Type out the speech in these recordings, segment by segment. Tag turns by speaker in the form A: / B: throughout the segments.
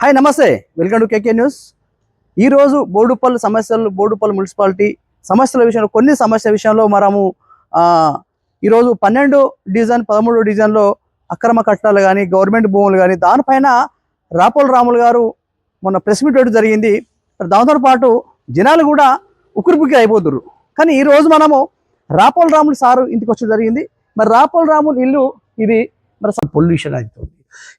A: Hi నమస్తే. Welcome to KK news. ఈరోజు బోడుపల్లి సమస్యలు బోడుపల్లి మున్సిపాలిటీ సమస్యల విషయంలో కొన్ని సమస్యల విషయంలో మనము ఈరోజు పన్నెండు డివిజన్ పదమూడు డివిజన్లో అక్రమ కట్టాలు కానీ గవర్నమెంట్ భూములు కానీ దానిపైన రాపోల్ రాములు గారు మొన్న ప్రెస్ మీట్ ఒకటి జరిగింది. మరి దాంతో పాటు జనాలు కూడా ఉక్కురుపుక్కి అయిపోతున్నారు కానీ ఈరోజు మనము రాపోల్ రాములు సారు ఇంటికి వచ్చి జరిగింది. మరి రాపోల్ రాములు ఇల్లు ఇది మరి
B: పొల్యూషన్ అవుతుంది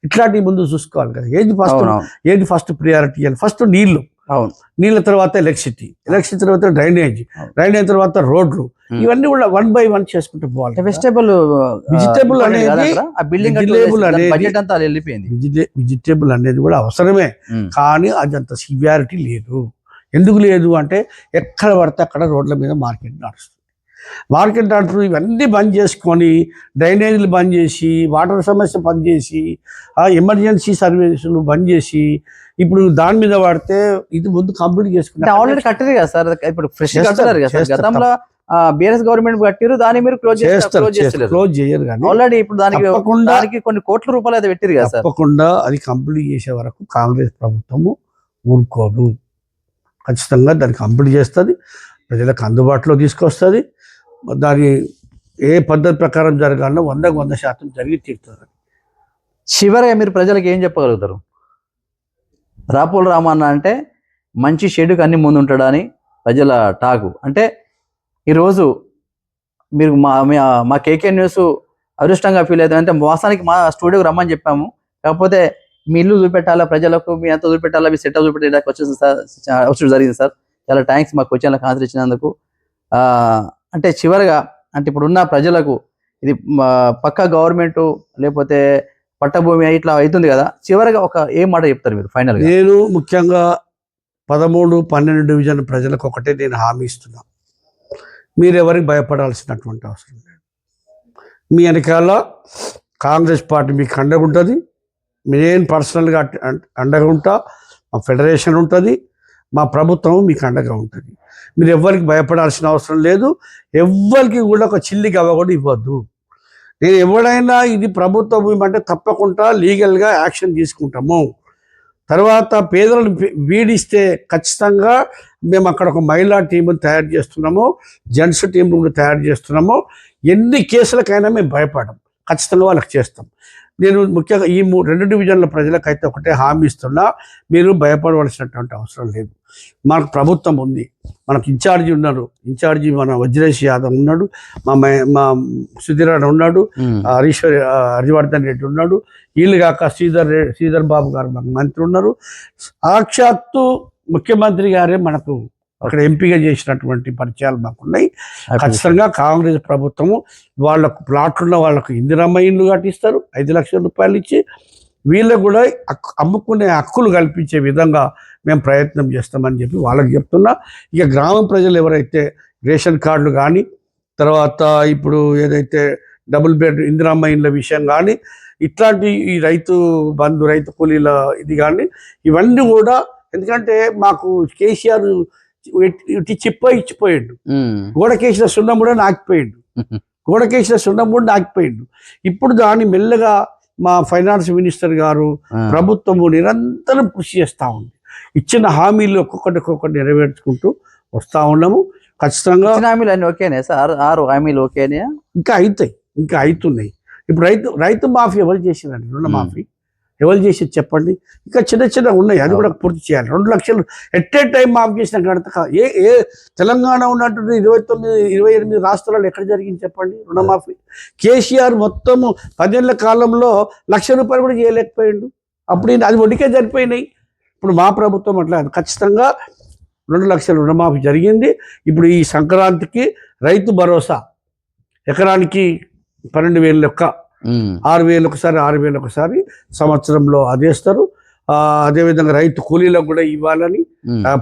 B: ఇట్లాంటివి ముందు చూసుకోవాలి కదా. ఏది ఫస్ట్ ఏది ఫస్ట్ ప్రియారిటీ అని? ఫస్ట్ నీళ్ళు.
A: అవును.
B: నీళ్ళ తర్వాత ఎలక్ట్రిసిటీ ఎలక్ట్రిసిటీ తర్వాత డ్రైనేజ్. డ్రైనేజ్ తర్వాత రోడ్లు. ఇవన్నీ కూడా వన్ బై వన్ చేసుకుంటూ పోవాలి.
A: వెజిటేబుల్
B: Vegetable అనేది-
A: ఆ బిల్డింగ్
B: అనేది- వెజిటేబుల్ అనేది కూడా అవసరమే. కానీ అది అంత సివియారిటీ లేదు. ఎందుకు లేదు అంటే ఎక్కడ పడితే అక్కడ రోడ్ల మీద మార్కెట్ నడుస్తుంది. మార్కెట్ నడుస్తుంది ఇవన్నీ బంద్ చేసుకొని డ్రైనేజీలు బంద్ చేసి వాటర్ సమస్య బంద్ చేసి ఆ ఎమర్జెన్సీ సర్వీసులు బంద్ చేసి ఇప్పుడు దాని మీద పడితే ఇది ముందు కంప్లీట్ చేసుకుంటే
A: ఆల్రెడీ కట్టారు కదా సార్? ఇప్పుడు ఫ్రెష్ కట్టారు కదా. గతంలో బిఆర్ఎస్ గవర్నమెంట్ కట్టారు దాన్ని మీరు క్లోజ్
B: చేస్తారు
A: క్లోజ్
B: చేయరు కానీ
A: ఆల్రెడీ ఇప్పుడు దానికి దానికి కొన్ని కోట్ల రూపాయలు అయితే పెట్టారు కదా సార్?
B: తప్పకుండా అది కంప్లీట్ చేసే వరకు కాంగ్రెస్ ప్రభుత్వము ఊరుకోదు. ఖచ్చితంగా దాన్ని కంప్లీట్ చేస్తుంది ప్రజలకు అందుబాటులో తీసుకొస్తుంది. దాని ఏ పద్ధతి ప్రకారం జరగాలో వందకు వంద శాతం జరిగి తీరుతుంది.
A: చివరగా మీరు ప్రజలకు ఏం చెప్పగలుగుతారు? రాపోల రామన్న అంటే మంచి షెడ్యూకి అన్ని ముందు ఉంటాడని ప్రజల టాకు. అంటే ఈరోజు మీరు మా మా- కేకే న్యూస్ అదృష్టంగా ఫీల్ అవుతుంది. అంటే మోసానికి మా స్టూడియోకి రమ్మని చెప్పాము. కాకపోతే మీ ఇల్లు చూపెట్టాలా? ప్రజలకు మీ అంత చూపెట్టాలా? మీ సెట్ చూపెట్టడానికి వచ్చేసి సార్ వచ్చి జరిగింది సార్. చాలా థ్యాంక్స్ మాకు క్వశ్చన్లకు ఆన్సర్ ఇచ్చినందుకు. అంటే చివరిగా అంటే ఇప్పుడున్న ప్రజలకు ఇది మా పక్క గవర్నమెంట్ లేకపోతే పట్టభూమి ఇట్లా అవుతుంది కదా చివరిగా ఒక ఏ మాట చెప్తారు మీరు ఫైనల్
B: నేను ముఖ్యంగా పదమూడు పన్నెండు డివిజన్ ప్రజలకు ఒకటే నేను హామీ ఇస్తున్నా. మీరు ఎవరికి భయపడాల్సినటువంటి అవసరం లేదు. మీ వెనకాల కాంగ్రెస్ పార్టీ మీకు అండగా ఉంటుంది నేను పర్సనల్గా అండగా ఉంటా మా ఫెడరేషన్ ఉంటుంది. మా ప్రభుత్వం మీకు అండగా ఉంటుంది. మీరు ఎవరికి భయపడాల్సిన అవసరం లేదు. ఎవ్వరికి కూడా ఒక చిల్లి గవ్వ కూడా ఇవ్వద్దు. నేను ఎవడైనా ఇది ప్రభుత్వ భూమి అంటే తప్పకుండా లీగల్గా యాక్షన్ తీసుకుంటాము. తర్వాత పేదలను వీడిస్తే ఖచ్చితంగా మేము అక్కడ ఒక మహిళా టీముని తయారు చేస్తున్నాము. జెంట్స్ టీం కూడా తయారు చేస్తున్నాము. ఎన్ని కేసులకైనా మేము భయపడం ఖచ్చితంగా వాళ్ళకి చేస్తాం నేను ముఖ్యంగా ఈ రెండు డివిజన్ల ప్రజలకైతే ఒకటే హామీ ఇస్తున్నా మీరు భయపడవలసినటువంటి అవసరం లేదు. మనకు ప్రభుత్వం ఉంది. మనకు ఇన్ఛార్జి ఉన్నారు ఇన్ఛార్జి మన వజ్రేష్ యాదవ్ ఉన్నాడు. మా మే- మా సుధీరాడు ఉన్నాడు. హరీశ్వర్ హరివర్ధన్ రెడ్డి ఉన్నాడు. వీళ్ళు కాక శ్రీధర్ రెడ్డి శ్రీధర్ బాబు గారు మంత్రి ఉన్నారు. సాక్షాత్తు ముఖ్యమంత్రి గారే మనకు అక్కడ ఎంపిక చేసినటువంటి పరిచయాలు మాకున్నాయి. ఖచ్చితంగా కాంగ్రెస్ ప్రభుత్వము వాళ్ళకు ప్లాట్లున్న వాళ్ళకు ఇందిరమ్మ ఇండ్లు కట్టిస్తారు ఐదు లక్షల రూపాయలు ఇచ్చి వీళ్ళకు కూడా అమ్ముకునే హక్కులు కల్పించే విధంగా మేము ప్రయత్నం చేస్తామని చెప్పి వాళ్ళకి చెప్తున్నా. ఇక గ్రామ ప్రజలు ఎవరైతే రేషన్ కార్డులు కానీ తర్వాత ఇప్పుడు ఏదైతే డబుల్ బెడ్ ఇందిరమ్మ ఇండ్ల విషయం కానీ ఇట్లాంటి ఈ రైతు బంధు రైతు కూలీల ఇది కానీ ఇవన్నీ కూడా ఎందుకంటే మాకు కేసీఆర్ ఇటు చిప్ప ఇచ్చిపోయాడు. గోడకేసిన సున్నం కూడా నాకిపోయిండు. గోడకేసిన సున్నం కూడా నాకిపోయిండు. ఇప్పుడు దాన్ని మెల్లగా మా ఫైనాన్స్ మినిస్టర్ గారు ప్రభుత్వము నిరంతరం కృషి చేస్తూ ఉంది. ఇచ్చిన హామీలు ఒక్కొక్కటి ఒక్కొక్కటి నెరవేర్చుకుంటూ వస్తూ ఉన్నాము. ఖచ్చితంగా
A: హామీలు అన్ని ఓకేనే సార్? ఆరు- ఆరు హామీలు ఓకేనే?
B: ఇంకా అవుతాయి. ఇంకా అవుతున్నాయి. ఇప్పుడు రైతు రైతు మాఫీ ఎవరు చేసిందండి? రుణమాఫీ ఎవరు చేసి చెప్పండి. ఇంకా చిన్న చిన్న ఉన్నాయి అది కూడా పూర్తి చేయాలి. రెండు లక్షలు ఎట్ ఏ టైం మాఫ్ చేసిన గడత ఏ ఏ తెలంగాణ ఉన్నటువంటి ఇరవై తొమ్మిది ఇరవై ఎనిమిది రాష్ట్రాలు ఎక్కడ జరిగింది చెప్పండి? రుణమాఫీ. కేసీఆర్ మొత్తము పదేళ్ళ కాలంలో లక్ష రూపాయలు కూడా చేయలేకపోయిండు. అప్పుడు అది వడ్డీకే సరిపోయినాయి ఇప్పుడు మా ప్రభుత్వం అట్లా ఖచ్చితంగా రెండు లక్షల రుణమాఫీ జరిగింది. ఇప్పుడు ఈ సంక్రాంతికి రైతు భరోసా. ఎకరానికి పన్నెండు వేలు లెక్క. ఆరు వేలు ఒకసారి ఆరు వేలు ఒకసారి సంవత్సరంలో అదేస్తారు అదేవిధంగా రైతు కూలీలకు కూడా ఇవ్వాలని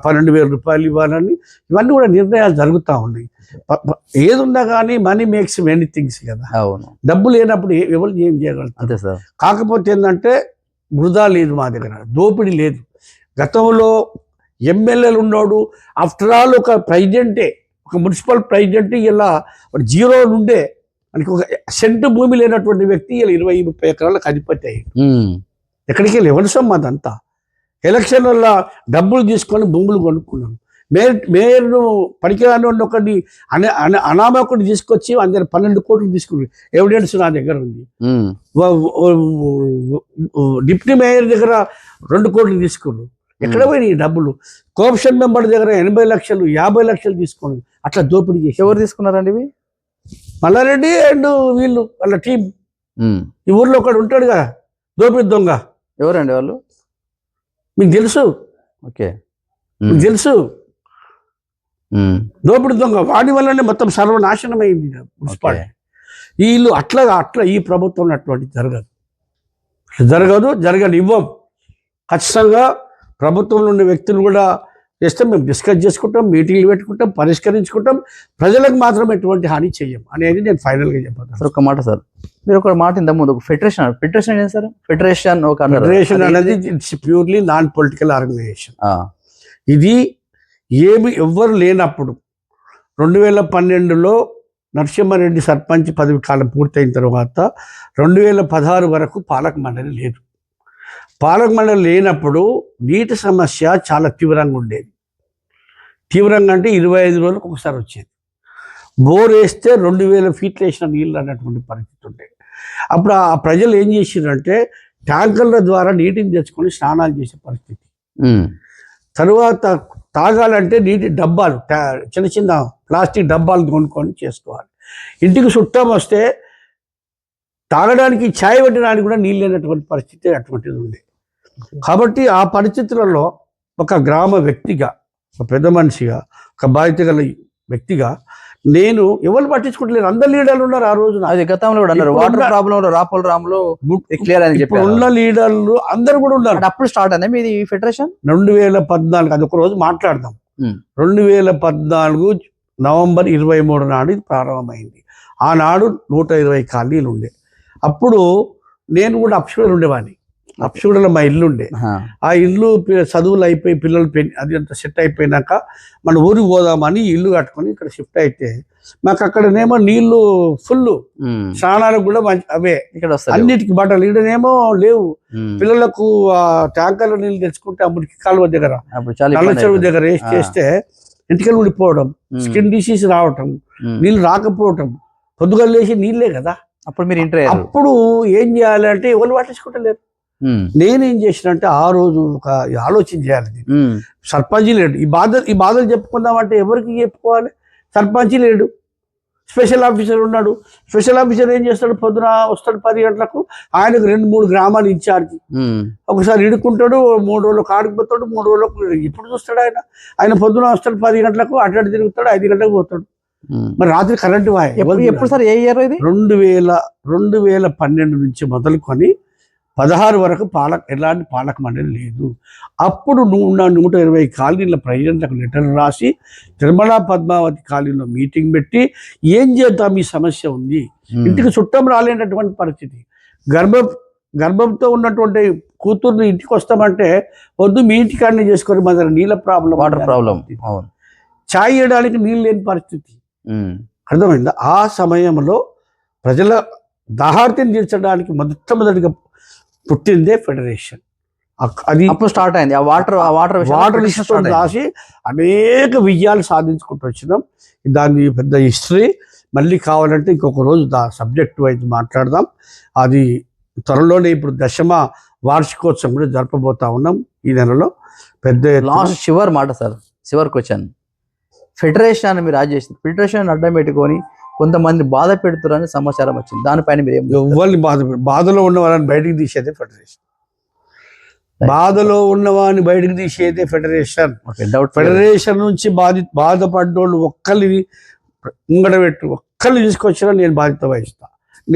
B: పన్నెండు వేల రూపాయలు ఇవ్వాలని ఇవన్నీ కూడా నిర్ణయాలు జరుగుతూ ఉన్నాయి. ప- ప- ఏది ఉన్నా కానీ మనీ మేక్స్ మెనీ థింగ్స్ కదా.
A: అవును.
B: డబ్బు లేనప్పుడు ఎవరు ఏం చేయగలుగుతారు?
A: అంతే సార్.
B: కాకపోతే ఏంటంటే వృధా లేదు మా దగ్గర దోపిడీ లేదు. గతంలో ఎమ్మెల్యేలు ఉన్నాడు ఆఫ్టర్ ఆల్ ఒక ప్రెసిడెంటే ఒక మున్సిపల్ ప్రెసిడెంట్ ఇలా జీరో నుండే మనకి ఒక సెంట్ భూమి లేనటువంటి వ్యక్తి ఇలా ఇరవై ముప్పై ఎకరాలకు అధిపతి అయ్యాడు. ఎక్కడికి వెళ్ళి ఎవరి ఎలక్షన్ వల్ల డబ్బులు తీసుకొని భూములు కొనుక్కున్నాను మేయర్ మేయర్ను పనికిరాని ఒకటి అన అన- అనామకుడిని తీసుకొచ్చి అందరి పన్నెండు కోట్లు తీసుకుని ఎవిడెన్స్ నా దగ్గర ఉంది. డిప్యూటీ మేయర్ దగ్గర రెండు కోట్లు తీసుకున్నారు. ఎక్కడ పోయినాయి డబ్బులు? కోఆప్షన్ మెంబర్ దగ్గర ఎనభై లక్షలు యాభై లక్షలు తీసుకున్నారు అట్లా దోపిడీ చేసి
A: ఎవరు తీసుకున్నారండి ఇవి?
B: మల్లారెడ్డి అండ్ వీళ్ళు వాళ్ళ టీం ఈ ఊర్లో ఒకడు ఉంటాడు కదా దోపిడీ దొంగ.
A: ఎవరండి వాళ్ళు?
B: మీకు తెలుసు?
A: ఓకే.
B: మీకు తెలుసు? దోపిడీ దొంగ వాడి వల్లనే మొత్తం సర్వనాశనం అయింది. మున్సిపాలిటీ వీళ్ళు అట్లా అట్లా ఈ ప్రభుత్వం అటువంటి జరగదు. జరగదు జరగని ఇవ్వం ఖచ్చితంగా ప్రభుత్వంలో ఉండే వ్యక్తులు కూడా చేస్తే మేము డిస్కస్ చేసుకుంటాం మీటింగ్లు పెట్టుకుంటాం పరిష్కరించుకుంటాం. ప్రజలకు మాత్రం ఎటువంటి హాని చెయ్యం అనేది నేను ఫైనల్గా చెప్పాను
A: సార్ ఒక మాట సార్. మీరు ఒక మాట ఇంత ముందు ఒక ఫెడరేషన్ ఫెడరేషన్ ఏంటి సార్? ఫెడరేషన్ ఒక.
B: ఫెడరేషన్ అనేది? It's purely non political organisation ఇది ఏమి ఎవ్వరు లేనప్పుడు రెండు వేల పన్నెండులో నరసింహారెడ్డి సర్పంచ్ పదవి కాలం పూర్తయిన తర్వాత రెండు వేల పదహారు వరకు పాలక మండలి లేదు. పాలక మండలి లేనప్పుడు నీటి సమస్య చాలా తీవ్రంగా ఉండేది. తీవ్రంగా అంటే ఇరవై ఐదు రోజులకు ఒకసారి వచ్చేది. బోర్ వేస్తే రెండు వేల ఫీట్లు వేసిన నీళ్ళు అన్నటువంటి పరిస్థితి ఉండేది. అప్పుడు ఆ ప్రజలు ఏం చేసిందంటే ట్యాంకర్ల ద్వారా నీటిని తెచ్చుకొని స్నానాలు చేసే పరిస్థితి. తరువాత తాగాలంటే నీటి డబ్బాలు చిన్న చిన్న ప్లాస్టిక్ డబ్బాలు కొనుక్కొని చేసుకోవాలి. ఇంటికి చుట్టం వస్తే తాగడానికి ఛాయ్ పెట్టడానికి కూడా నీళ్ళు లేనటువంటి పరిస్థితి అటువంటిది ఉంది కాబట్టి ఆ పరిస్థితులలో ఒక గ్రామ వ్యక్తిగా ఒక పెద్ద మనిషిగా ఒక బాధ్యత గల వ్యక్తిగా నేను ఎవరు పట్టించుకోవట్లేదు. అందరు లీడర్లు ఉన్నారు ఆ రోజున.
A: అది గతంలో కూడా అన్నారు. Water problem Rapola Ramulu clear అని చెప్పారు.
B: ఉన్న లీడర్లు అందరు కూడా ఉన్నారు.
A: అప్పుడు స్టార్ట్ అయింది? మీది ఫెడరేషన్
B: రెండు వేల పద్నాలుగు అది ఒక రోజు మాట్లాడదాం. రెండు వేల పద్నాలుగు నవంబర్ ఇరవై మూడు నాడు ఇది ప్రారంభమైంది. ఆనాడు నూట ఇరవై ఖాళీలు ఉండే. అప్పుడు నేను కూడా అప్షూడలు ఉండేవాడిని. అప్షూడలో మా ఇల్లు ఉండే ఆ ఇల్లు చదువులు అయిపోయి పిల్లలు అది అంత సెట్ అయిపోయినాక మన ఊరికి పోదామని ఇల్లు కట్టుకొని ఇక్కడ షిఫ్ట్ అయితే మాకు అక్కడనేమో నీళ్ళు ఫుల్ స్నానాలకు కూడా మంచి అవే.
A: ఇక్కడ
B: అన్నిటికి బట్టలు ఈడనేమో లేవు. పిల్లలకు ఆ ట్యాంకర్ల నీళ్ళు తెచ్చుకుంటే మురికి కాలువ దగ్గర నల్ల
A: ఇబ్బంది
B: చెరువు. దగ్గర వేస్ట్
A: ఆ.
B: చేస్తే ఇంటికెళ్ళి ఊడిపోవడం
A: ఉమ్,
B: స్కిన్ డిసీజ్ రావటం. నీళ్ళు రాకపోవటం పొద్దుగా లేచి నీళ్ళే కదా.
A: అప్పుడు మీరు ఇంటర్
B: అప్పుడు ఏం చేయాలంటే ఎవరు పట్టించుకుంటలేరు నేనేం చేసినంటే ఆ రోజు ఒక ఆలోచన చేయాలి సర్పంచ్ లేడు. ఈ బాధ ఈ బాధలు చెప్పుకుందామంటే ఎవరికి చెప్పుకోవాలి? సర్పంచ్ లేడు. స్పెషల్ ఆఫీసర్ ఉన్నాడు. స్పెషల్ ఆఫీసర్ ఏం చేస్తాడు? పొద్దున వస్తాడు పది గంటలకు. ఆయనకు రెండు మూడు గ్రామాలు ఇన్ఛార్జి. ఒకసారి ఇడుకుంటాడు మూడు రోజులు కాడికి పోతాడు మూడు రోజులకు ఇప్పుడు చూస్తాడు ఆయన? ఆయన పొద్దున వస్తాడు పది గంటలకు అటు అటు తిరుగుతాడు ఐదు గంటలకు పోతాడు. మరి రాత్రి కరెంటు వాయ్.
A: ఎప్పుడు ఎప్పుడు సార్ ఏ ఇయర్ ఇది?
B: రెండు వేల రెండు వేల పన్నెండు నుంచి మొదలుకొని పదహారు వరకు పాలక ఎలాంటి పాలక మండలి లేదు. అప్పుడు నువ్వు నా నూట ఇరవై కాలనీల ప్రెసిడెంట్లకు లెటర్ రాసి తిరుమల పద్మావతి కాలనీలో మీటింగ్ పెట్టి ఏం చేద్దాం ఈ సమస్య ఉంది? ఇంటికి చుట్టం రాలేనటువంటి పరిస్థితి. గర్భ గర్భంతో ఉన్నటువంటి కూతుర్ని ఇంటికి వస్తామంటే వద్దు మీ ఇంటికాడనే చేసుకొని మా దగ్గర నీళ్ళ ప్రాబ్లం
A: వాటర్ ప్రాబ్లం అవును.
B: ఛాయ్ చేయడానికి నీళ్ళు లేని పరిస్థితి. అర్థమైందా? ఆ సమయంలో ప్రజల దాహార్తిని తీర్చడానికి మొట్టమొదటిగా పుట్టిందే ఫెడరేషన్. అది
A: అప్పుడు స్టార్ట్ అయింది. ఆ వాటర్ ఆ వాటర్
B: వాటర్ రాసి అనేక విజయాలు సాధించుకుంటూ వచ్చినాం. దాని పెద్ద హిస్టరీ. మళ్ళీ కావాలంటే ఇంకొక రోజు దా సబ్జెక్ట్ వైజ్ మాట్లాడదాం. అది త్వరలోనే ఇప్పుడు దశమ వార్షికోత్సవం కూడా జరపబోతా ఉన్నాం ఈ నెలలో. పెద్ద.
A: లాస్ట్ చివరి మాట సార్. చివరికి వచ్చాను ఫెడరేషన్ అని మీరు రాజు చేసింది. ఫెడరేషన్ అడ్డం పెట్టుకొని కొంతమంది బాధ పెడుతున్నారని సమాచారం వచ్చింది. దానిపైన మీరు?
B: ఎవ్వరిని బాధ బాధలో ఉన్న వాళ్ళని బయటికి తీసేదే ఫెడరేషన్. బాధలో ఉన్న వాడిని బయటికి తీసేదే ఫెడరేషన్.
A: డౌట్
B: ఫెడరేషన్ నుంచి బాధి బాధపడ్డోళ్ళు ఒక్కరిని ముంగడ పెట్టు ఒక్కరిని తీసుకొచ్చినా నేను బాధ్యత వహిస్తా.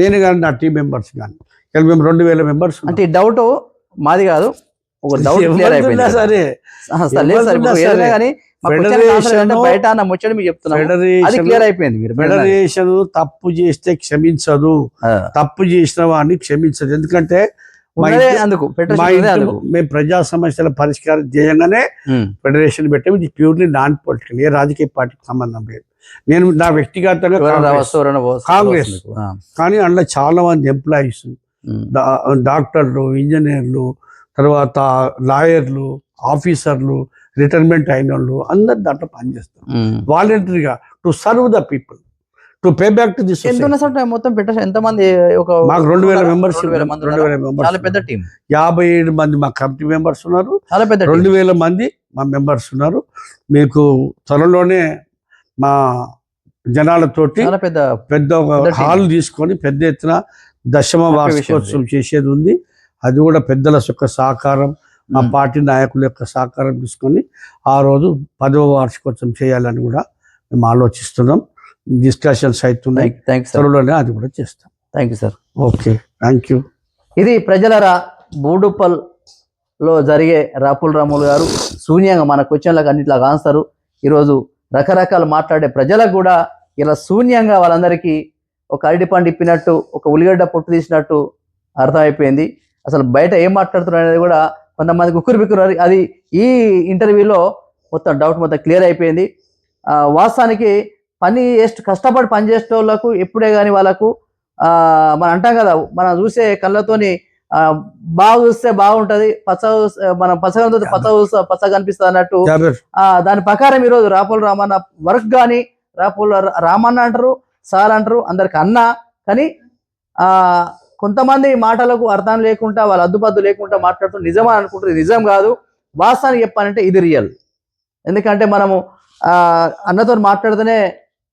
B: నేను కానీ నా టీం మెంబర్స్ కానీ మేము రెండు వేల మెంబర్స్
A: అంటే డౌట్ మాది కాదు. ఒక డౌట్ క్లియర్ అయిపోయింది
B: సరే.
A: కానీ బయట మీకు చెప్తున్నాను అది క్లియర్ అయిపోయింది మీరు
B: ఫెడరేషన్ తప్పు చేస్తే క్షమించదు. తప్పు చేసిన వాడిని క్షమించదు. ఎందుకంటే
A: అందుకు
B: మేము ప్రజా సమస్యల పరిష్కారం చేయంగానే ఫెడరేషన్ పెట్టాము. ఇది ప్యూర్లీ నాన్ పొలిటికల్ ఏ రాజకీయ పార్టీకి సంబంధం లేదు. నేను నా వ్యక్తిగతంగా కాంగ్రెస్. కానీ అందులో చాలా మంది ఎంప్లాయీస్ డాక్టర్లు ఇంజనీర్లు తర్వాత లాయర్లు ఆఫీసర్లు రిటైర్మెంట్ అయిన వాళ్ళు అందరు దాంట్లో పనిచేస్తారు. వాలంటరీగా to serve the people to pay back to the
A: ఎంత ఉన్న సార్ మొత్తం పెట్ట ఎంత మంది ఒక
B: మాకు రెండు వేల మెంబర్స్
A: రెండు వేల చాలా పెద్ద
B: మెంబర్స్
A: టీం.
B: యాభై ఏడు మంది మా కమిటీ మెంబర్స్ ఉన్నారు.
A: చాలా పెద్ద
B: రెండు. వేల మంది మా మెంబర్స్ ఉన్నారు. మీకు త్వరలోనే మా జనాలతోటి
A: పెద్ద
B: పెద్ద. హాల్ తీసుకొని పెద్ద ఎత్తున దశమ వార్షికోత్సవం చేసేది ఉంది. అది కూడా పెద్దల యొక్క సహకారం మా. పార్టీ నాయకుల యొక్క సహకారం తీసుకొని ఆ రోజు పదవ వార్షికోత్సవం చేయాలని కూడా మేము ఆలోచిస్తున్నాం. డిస్కషన్స్ అవుతున్నాయి. త్వరలోనే అది కూడా చేస్తాం.
A: Thank you sir
B: okay thank you.
A: ఇది ప్రజలరా బూడుప్పల్లో జరిగే రాపుల్ రాములు గారు శూన్యంగా మన క్వశ్చన్లకు అన్నిట్లా ఆన్సరు. ఈరోజు రకరకాలు మాట్లాడే ప్రజలకు కూడా ఇలా శూన్యంగా వాళ్ళందరికీ ఒక అరటిపండు ఇప్పినట్టు ఒక ఉల్లిగడ్డ పొట్టు తీసినట్టు అర్థమైపోయింది. అసలు బయట ఏం మాట్లాడుతున్నారు అనేది కూడా కొంతమందికి ఉక్కురు బిక్కురు అది ఈ ఇంటర్వ్యూలో మొత్తం డౌట్ మొత్తం క్లియర్ అయిపోయింది. ఆ, వాస్తవానికి పని చేస్తూ కష్టపడి పని చేసే వాళ్ళకు ఎప్పుడే కానీ వాళ్ళకు ఆ, మనం అంటాం కదా మనం చూసే కళ్ళతోని బాగా చూస్తే బాగుంటది పచ్చ మనం పచ్చగా చూస్తే పచ్చ చూస్తే పచ్చగా కనిపిస్తుంది అన్నట్టు. దాని ప్రకారం ఈరోజు రాపోల రామన్న వర్క్ కానీ రాపోల రామన్న అంటారు సార్ అంటారు అందరికి అన్న. కానీ ఆ కొంతమంది మాటలకు అర్థం లేకుండా వాళ్ళ అద్దుపద్దు లేకుండా మాట్లాడుతూ నిజమా అనుకుంటారు. నిజం కాదు. వాస్తవానికి చెప్పాలంటే ఇది రియల్ ఎందుకంటే మనము అన్నతో మాట్లాడితేనే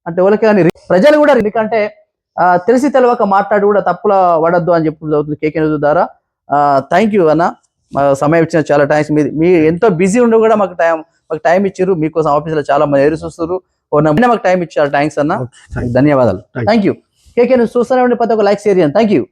A: అంటే ఎవరికి కానీ ప్రజలు కూడా ఎందుకంటే తెలిసి తెలవక మాట్లాడి కూడా తప్పుల పడద్దు అని చెప్పి జరుగుతుంది కేకే న్యూస్ ద్వారా. థ్యాంక్ యూ అన్న. సమయం ఇచ్చిన చాలా థ్యాంక్స్ మీ మీ ఎంతో బిజీ ఉండి కూడా మాకు టైం మాకు టైం ఇచ్చారు. మీకోసం ఆఫీస్లో చాలా మంది ఎదురు చూస్తారు మాకు టైం ఇచ్చారు. థ్యాంక్స్ అన్న. ధన్యవాదాలు. థ్యాంక్ యూ కేకే న్యూస్ చూస్తూనే ఉండి ప్రతి ఒక్క లైక్ షేర్ చేయండి. Thank you